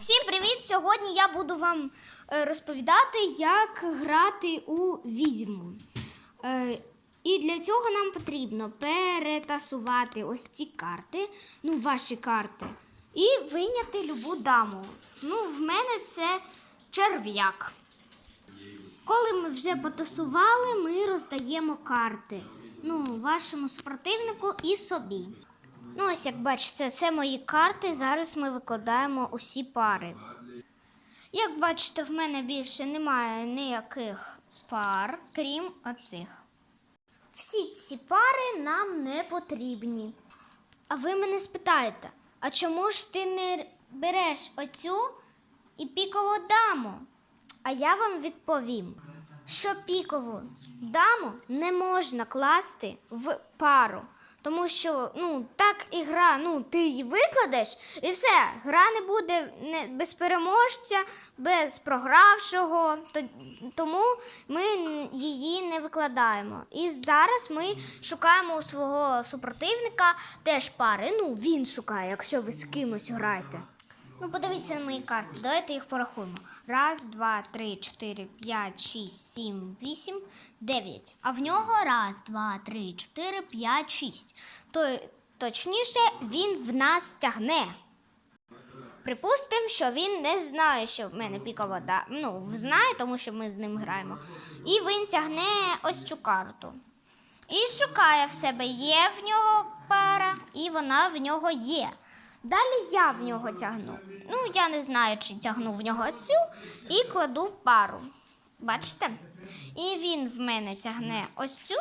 Всім привіт! Сьогодні я буду вам е, розповідати, як грати у відьму. Е, І для цього нам потрібно перетасувати ось ці карти, ну, ваші карти, і вийняти любу даму. Ну, в мене це черв'як. Коли ми вже потасували, ми роздаємо карти. Ну, вашому супротивнику і собі. Ну, ось як бачите, це мої карти. Зараз ми викладаємо усі пари. Як бачите, в мене більше немає ніяких пар, крім оцих. Всі ці пари нам не потрібні. А ви мене спитаєте, а чому ж ти не береш оцю і пікову даму? А я вам відповім, що пікову даму не можна класти в пару. Тому що ну, так і гра, ну, ти її викладеш, і все, гра не буде не, без переможця, без програвшого. То, тому ми її не викладаємо. І зараз ми шукаємо у свого супротивника теж пари. Ну, він шукає, якщо ви з кимось граєте. Ну, подивіться на мої карти. Давайте їх порахуємо. Раз, два, три, чотири, п'ять, шість, сім, вісім, дев'ять. А в нього раз, два, три, чотири, п'ять, шість. То точніше, він в нас тягне. Припустимо, що він не знає, що в мене пікова вода. Ну, знає, тому що ми з ним граємо. І він тягне ось цю карту. І шукає в себе, є в нього пара, і вона в нього є. Далі я в нього тягну. Ну, я не знаю, чи тягну в нього цю і кладу в пару. Бачите? І він в мене тягне ось цю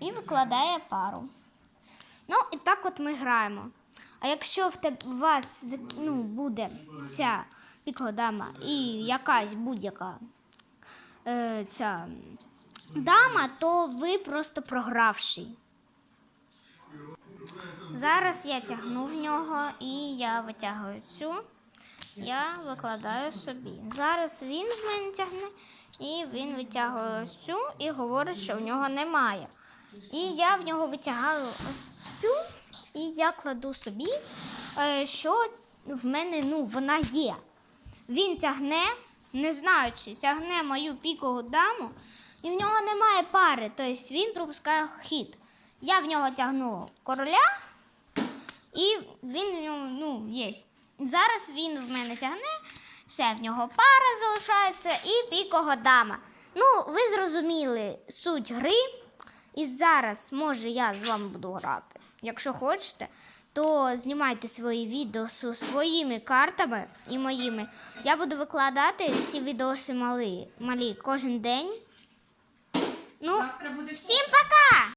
і викладає пару. Ну, і так от ми граємо. А якщо в тебе у вас ну, буде ця пікодама і якась будь-яка е, ця дама, то ви просто програвший. Зараз я тягну в нього і я витягую цю. Я викладаю собі. Зараз він в мене тягне, і він витягує ось цю і говорить, що в нього немає. І я в нього витягаю ось цю, і я кладу собі, е, що в мене ну, вона є. Він тягне, не знаю, чи тягне мою пікову даму, і в нього немає пари, тобто він пропускає хід. Я в нього тягну короля, і він в ньому ну, є. Зараз він в мене тягне, все, в нього пара залишається і пікого дама. Ну, ви зрозуміли суть гри. І зараз, може, я з вами буду грати. Якщо хочете, то знімайте свої відео зі своїми картами і моїми. Я буду викладати ці відоси малі, малі кожен день. Ну, всім пока!